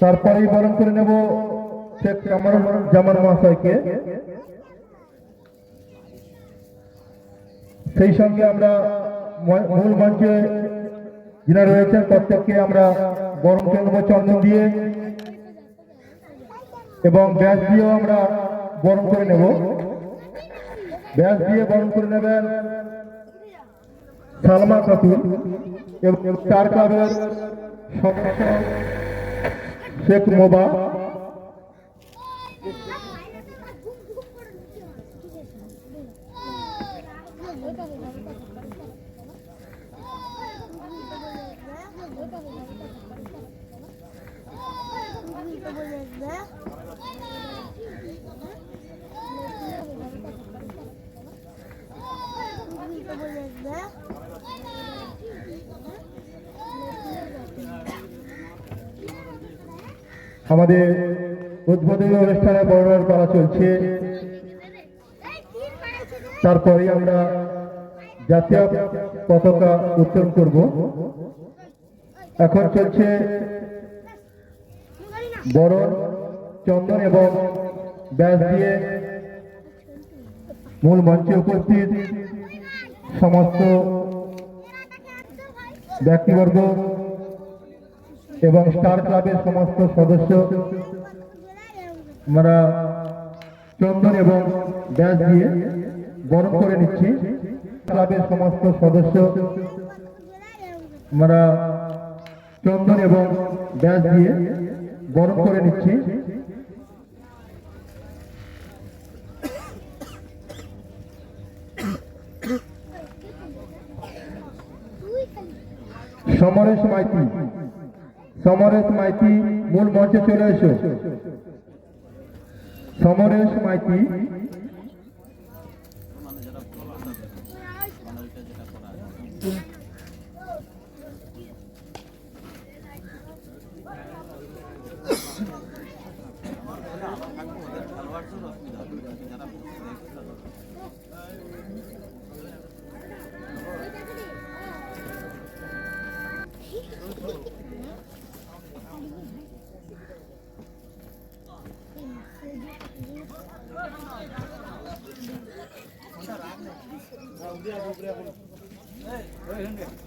তারপরেই বরণ করে নেব শেখ কামার জামান মহাশয়কে। সেই সঙ্গে আমরা মূল মঞ্চে যিনি রয়েছেন প্রত্যেককে আমরা বরণ করে নেব চন্দন দিয়ে। এবং ব্যাস দিয়েও আমরা বরণ করে নেব। ব্যাস দিয়ে বরণ করে নেবেন সালমা খাতুন এবং ক্লাবের সদস্য শেখ মোবা আমাদের উদ্বোধনী অনুষ্ঠানে বর্ণনার করা চলছে। তারপরে আমরা জাতীয় পতাকা উত্তোলন করব। এখন চলছে বরণ চন্দন এবং ব্যাস দিয়ে মূল মঞ্চে উপস্থিত সমস্ত ব্যক্তিবর্গ এবং স্টার ক্লাবের সমস্ত সদস্য, আমরা চন্দন এবং ব্যাস দিয়ে বরণ করে নিচ্ছি। ক্লাবের সমস্ত সদস্য, আমরা চন্দন এবং ব্যাস দিয়ে বরণ করে নিচ্ছি। সমরেশ মাইতি। সমরেশ মাইতি মূল মঞ্চে চলে এসো। সমরেশ মাইতি দিয়া উপরে এখন এই এই হ্যাঁ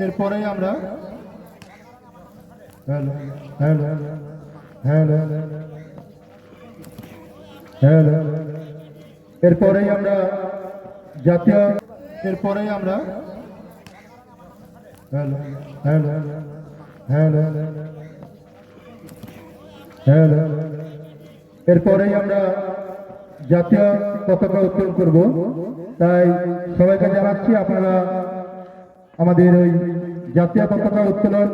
এরপরেই আমরা এরপরেই আমরা জাতীয় এরপরেই আমরা হ্যালো এরপরেই আমরা জাতীয় পতাকা উত্তোলন করব। তাই সবাইকে জানাচ্ছি, আপনারা আমাদের ওই জাতীয় পতাকা উত্তোলন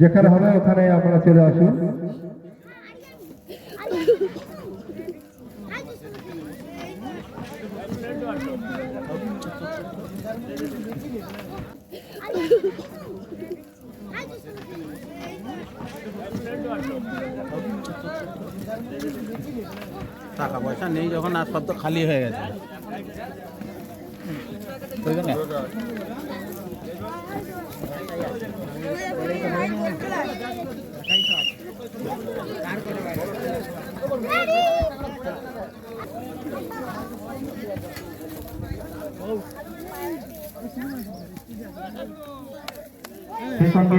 যেখানে হবে, ওখানে আপনারা চলে আসুন। পয়সা নেই যখন আর সব তো খালি হয়ে গেছে? সেই সঙ্গে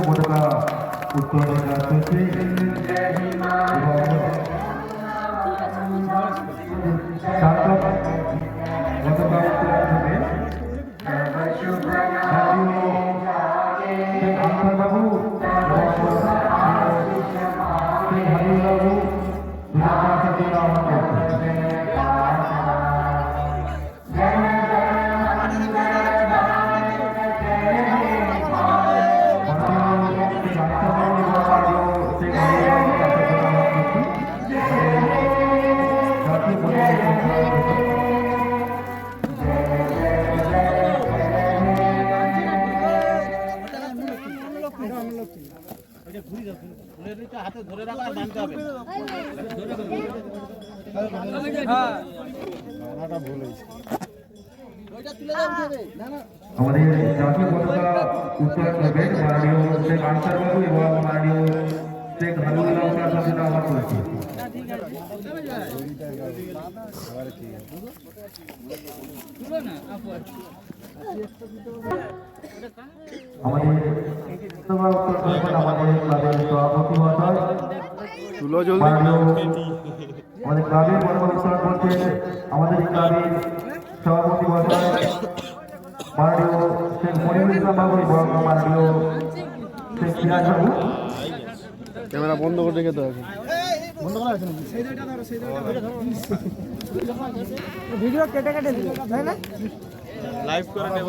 পতাকা উত্তোলন করা হয়েছে সার্থক পতাকা উত্তোলন হবে বাবু হাতে ধরে রাখা আর বাঁধতে হবে। আমাদের জাতীয় পতাকা উত্তোলন করবেন মাননীয় শেখ আনসার বাবু এবং মাননীয় শেখ হাবিবুল্লাহ সাথে আহ্বান করেছি। আমাদের ক্লাবের সভাপতি মহাশয় আমাদের ক্লাবের উত্তোলন করছেন আমাদের ক্লাবের সভাপতি মহাশয় মাননীয় শেখ মনিরুল ইসলাম বাবু এবং মাননীয় শেখ সিরাজ বাবু। ক্যামেরা বন্ধ করে রেখে আছে ভিডিও কেটে কেটে তাই না? লাইভ করে নেব।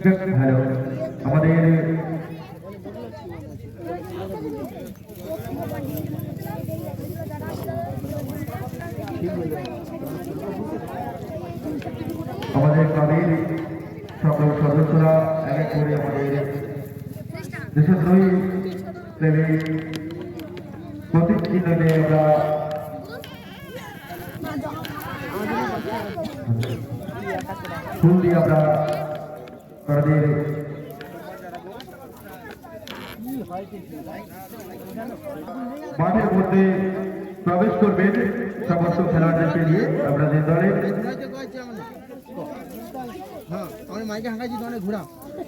হ্যালো। আমাদের আমাদের ক্লাবের সকল সদস্যরা এক এক করে আমাদের দেশদ্রোহী প্রেমী প্রতীক চিহ্ন আমরা ফুল দিয়ে আমরা তাদের মাঠের মধ্যে প্রবেশ করবেন সমস্ত খেলোয়াড়দেরকে নিয়ে আপনাদের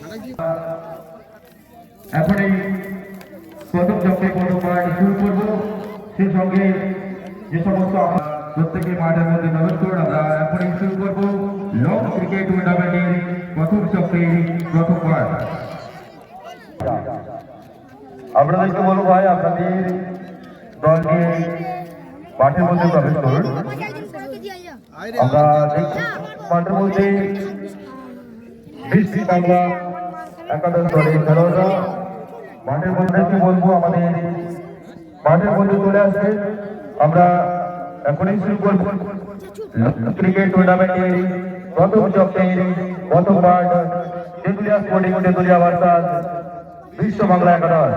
হাঁকাইছি এখন এই প্রথম চক্রে প্রথম মাঠ শুরু করব। সে সঙ্গে যে সমস্ত প্রত্যেকে মাঠের মধ্যে প্রবেশ করুন, আমরা এখনই শুরু করব। লং ক্রিকেট টুর্নামেন্টের প্রথম চক্রের প্রথম মাঠ আপনাদেরকে বলব ভাই আপনাদের দল নিয়ে মাঠের মধ্যে প্রবেশ করুন। আমরা দেখছি মাঠের মধ্যে বৃষ্টি বাংলা একাদশ দলের খেলোয়াড়রা। মাঠের মধ্যে কি বলব আমাদের মাঠের মধ্যে চলে আসবে আমরা এখনই শুরু করব। ক্রিকেট টুর্নামেন্টের প্রথম চক্রের প্রথম মাঠ তেঁতুলিয়া স্পোর্টিং তেঁতুলিয়া ভার্সাস বিশ্ব বাংলা একাদশ।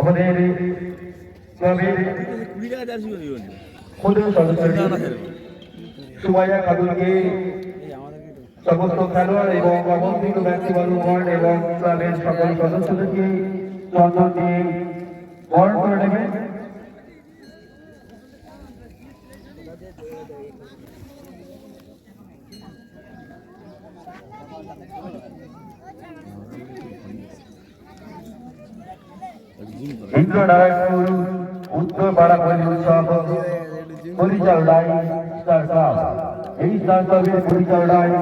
আমাদের ক্লাবের ক্ষুদ্র সুমাইয়া খাতুনকে সমস্ত খেলোয়াড় এবং আমন্ত্রিত ব্যক্তিবর্গগণ এবং ক্লাবের সকল সদস্যদেরকে চন্দন দিয়ে বরণ করে নেবেন ইন্দ্রনারায়ণপুর উত্তর পাড়া পল্লী উৎসব পরিচালনায় স্টার ক্লাব এই স্টার ক্লাবের পরিচালনায়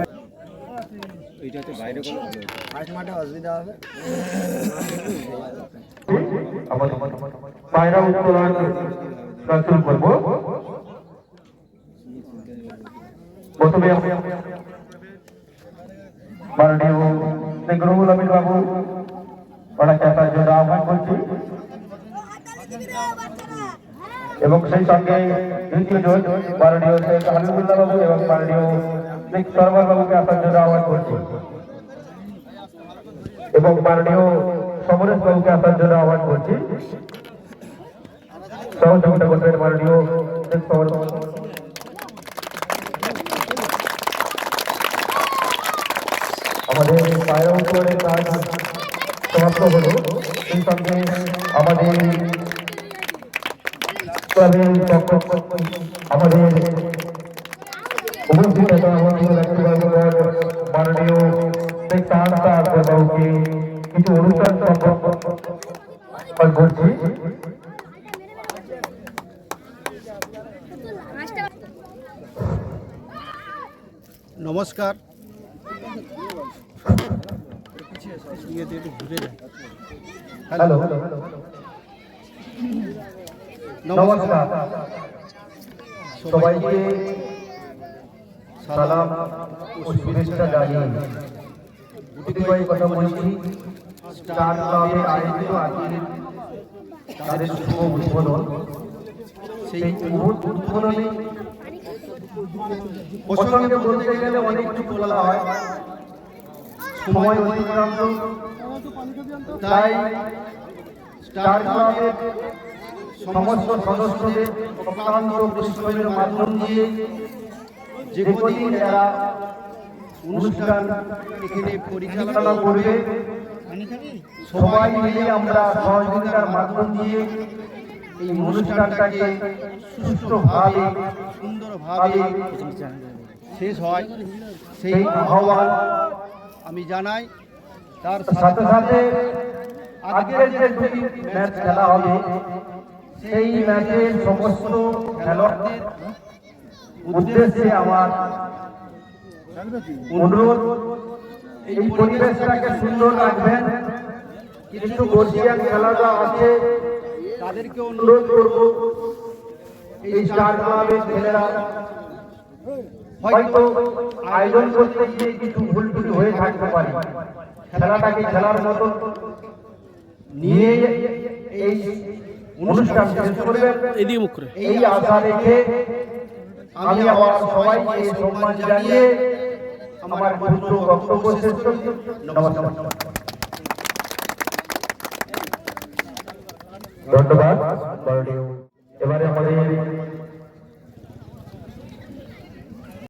পায়রা উত্তোলন শুরু করব। প্রথমে মাননীয় নেগরুল আমির বাবু, ওনাকে আসার জন্য আহ্বান করছি। এবং সেই সঙ্গে দ্বিতীয় জন মাননীয় শেখ হাবিবুল্লাহ বাবু এবং মাননীয় শেখ সরবার বাবুকে আসার জন্য আহ্বান করছি। এবং মাননীয় সমরেশ বাবুকে আসার জন্য আহ্বান করছি। সহযোগিতা করবেন মাননীয় শেখ সমর। আমাদের পায়রা উত্তরের কাজ সমাপ্ত হলো। সেই সঙ্গে আমাদের ক্লাবের পক্ষ আমাদের উপস্থিত থাকা আমাদের ব্যক্তিবর্গগণ মাননীয় শেখ তাহান্তা আকবর বাবুকে কিছু অনুষ্ঠান সম্পর্ক করছি নমস্কার। হ্যালো। নমস্কার। সবাইকে সালাম ও শুভেচ্ছা জানিয়ে কতিপয় কথা বলছি। স্টার ক্লাবে আয়োজিত আজকের তাদের শুভ উদ্বোধন। সেই উদ্বোধ- উদ্বোধনে প্রসঙ্গে বলতে গেলে অনেক কিছু বলা হয়। সময় অতিক্রান্ত। তাই স্টার ক্লাবের সমস্ত সদস্যদের অক্লান্ত পরিশ্রমের মাধ্যম দিয়ে যে কদিন এরা অনুষ্ঠান এখানে পরিচালনা করবে, সবাই মিলে আমরা সহযোগিতার মাধ্যম দিয়ে এই অনুষ্ঠানটাকে সুষ্ঠুভাবে, সুন্দরভাবে শেষ হয়। সেই আহ্বান আমি জানাই। তার সাথে সাথে আজকের যে ম্যাচ খেলা হবে সেই ম্যাচের সমস্ত খেলোয়াড়দের উদ্দেশ্যে আমার অনুরোধ, এই পরিবেশটাকে সুন্দর রাখবেন। কিছু বর্ষিয়ান খেলাটা আছে, তাদেরকে অনুরোধ করব, এই স্টার ক্লাবের ছেলেরা হয়তো আয়োজন করতে গিয়ে কিছু ভুল টুল হয়ে থাকতে পারে। খেলাটাকে খেলার মতো নিয়ে এই অনুষ্ঠান শেষ করবেন। এদিকে মুখ করে। এই আশা রেখে আমি আমার সবাইকে সম্মান জানিয়ে আমার গুরুত্ব বক্তব্য শেষ করি। নমস্কার। ধন্যবাদ। এবারে আমাদের